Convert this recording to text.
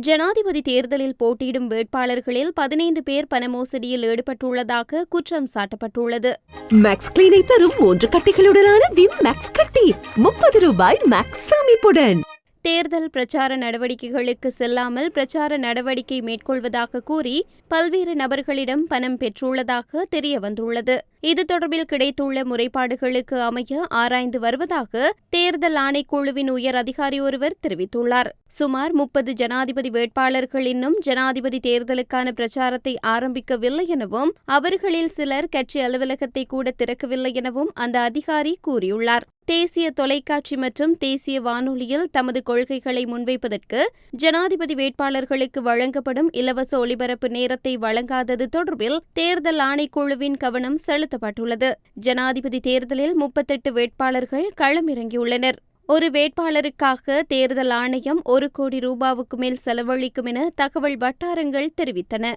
ஜனாதிபதி தேர்தலில் போட்டியிடும் வேட்பாளர்களில் பதினைந்து பேர் பண மோசடியில் ஈடுபட்டுள்ளதாக குற்றம் சாட்டப்பட்டுள்ளது. மேக்ஸ் கிளீனை தரும் மூன்று கட்டிகளுடனான விம் மேக்ஸ் கட்டி முப்பது ரூபாய் மேக்ஸ் அமைப்புடன் தேர்தல் பிரச்சார நடவடிக்கைகளுக்கு செல்லாமல் பிரச்சார நடவடிக்கை மேற்கொள்வதாக கூறி பல்வேறு நபர்களிடம் பணம் பெற்றுள்ளதாக தெரிய வந்துள்ளது இது தொடர்பில் கிடைத்துள்ள முறைப்பாடுகளுக்கு அமைய ஆராய்ந்து வருவதாக தேர்தல் ஆணைக்குழுவின் உயர் அதிகாரி ஒருவர் தெரிவித்துள்ளார். சுமார் முப்பது ஜனாதிபதி வேட்பாளர்கள் இன்னும் ஜனாதிபதி தேர்தலுக்கான பிரச்சாரத்தை ஆரம்பிக்கவில்லை எனவும் அவர்களில் சிலர் கட்சி அலுவலகத்தை கூட திறக்கவில்லை எனவும் அந்த அதிகாரி கூறியுள்ளார். தேசிய தொலைக்காட்சி மற்றும் தேசிய வானொலியில் தமது கொள்கைகளை முன்வைப்பதற்கு ஜனாதிபதி வேட்பாளர்களுக்கு வழங்கப்படும் இலவச ஒலிபரப்பு நேரத்தை வழங்காதது தொடர்பில் தேர்தல் ஆணைக்குழுவின் கவனம் செலுத்தப்பட்டுள்ளது. ஜனாதிபதி தேர்தலில் முப்பத்தெட்டு வேட்பாளர்கள் களமிறங்கியுள்ளனர். ஒரு வேட்பாளருக்காக தேர்தல் ஆணையம் ஒரு கோடி ரூபாவுக்கு மேல் செலவழிக்கும் என தகவல் வட்டாரங்கள் தெரிவித்தன.